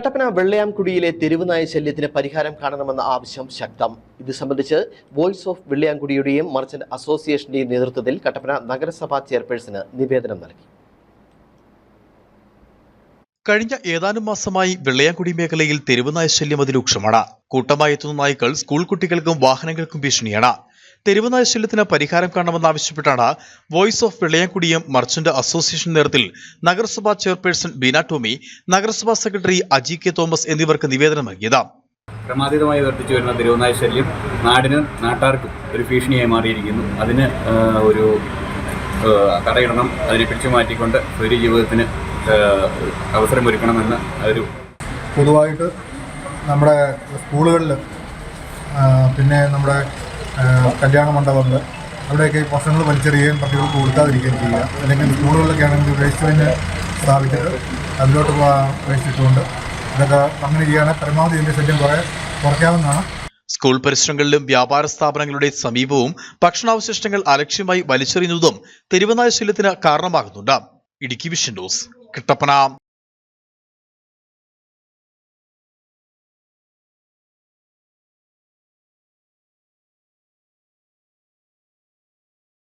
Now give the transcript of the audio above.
കട്ടപ്പന വെള്ളയാംകുടിയിലെ തെരുവുനായ ശല്യത്തിന് പരിഹാരം കാണണമെന്ന ആവശ്യം ശക്തം. ഇത് സംബന്ധിച്ച് വോയിസ് ഓഫ് വെള്ളയാംകുടിയുടെയും മർച്ചന്റ് അസോസിയേഷന്റെയും നേതൃത്വത്തിൽ കട്ടപ്പന നഗരസഭാ ചെയർപേഴ്സണ് നിവേദനം നൽകി. കഴിഞ്ഞ ഏതാനും മാസമായി വെള്ളയാംകുടി മേഖലയിൽ തെരുവുനായ ശല്യം അതിരൂക്ഷമാണ് കൂട്ടമായി എത്തുന്ന നായ്ക്കൾ സ്കൂൾ കുട്ടികൾക്കും വാഹനങ്ങൾക്കും ഭീഷണിയാണ്. തെരുവുനായ ശല്യത്തിന് പരിഹാരം കാണണമെന്നാവശ്യപ്പെട്ടാണ് വോയിസ് ഓഫ് വെള്ളയാംകുടിയും മർച്ചന്റ് അസോസിയേഷൻ നേതൃത്വത്തിൽ നഗരസഭാ ചെയർപേഴ്സൺ ബീന ടോമി നഗരസഭാ സെക്രട്ടറി അജി കെ തോമസ് എന്നിവർക്ക് നിവേദനം നൽകിയത്. ക്രമാതീതമായി വർദ്ധിച്ചു വരുന്ന തിരുവനായ ശല്യം നാടിനും നാട്ടാർക്കും ഒരു ഭീഷണിയായി മാറിയിരിക്കുന്നു. അതിന് ഒരു തടയിടണം അതിനെ പിടിച്ചു മാറ്റിക്കൊണ്ട് ഒരു ജീവിതത്തിന് അവസരമൊരുക്കണമെന്ന് ഒരു പൊതുവായിട്ട് നമ്മുടെ സ്കൂളുകളിൽ പിന്നെ നമ്മുടെ കല്യാണ മണ്ഡപങ്ങൾ അവിടെയൊക്കെ ഈ ഭക്ഷണങ്ങൾ വലിച്ചെറിയുകയും പട്ടികൾക്ക് കൊടുക്കാതിരിക്കുകയും ചെയ്യുക. അല്ലെങ്കിൽ സ്കൂളുകളിലൊക്കെ ആണെങ്കിൽ വേസ്റ്റ് ബിന്ന് സ്ഥാപിച്ചിട്ട് അതിലോട്ട് വേസ്റ്റിട്ടുണ്ട് അതൊക്കെ ഇതൊക്കെ അങ്ങനെ ചെയ്യുകയാണെങ്കിൽ പരമാവധി ഇതിന്റെ ശല്യം കുറേ കുറയ്ക്കാവുന്നതാണ്. സ്കൂൾ പരിസരങ്ങളിലും വ്യാപാര സ്ഥാപനങ്ങളുടെ സമീപവും ഭക്ഷണാവശിഷ്ടങ്ങൾ അലക്ഷ്യമായി വലിച്ചെറിയുന്നതും തെരുവുനായ ശല്യത്തിന് കാരണമാകുന്നുണ്ട്. ഇടുക്കി വിഷൻ ഡോസ് കിട്ടപ്പന.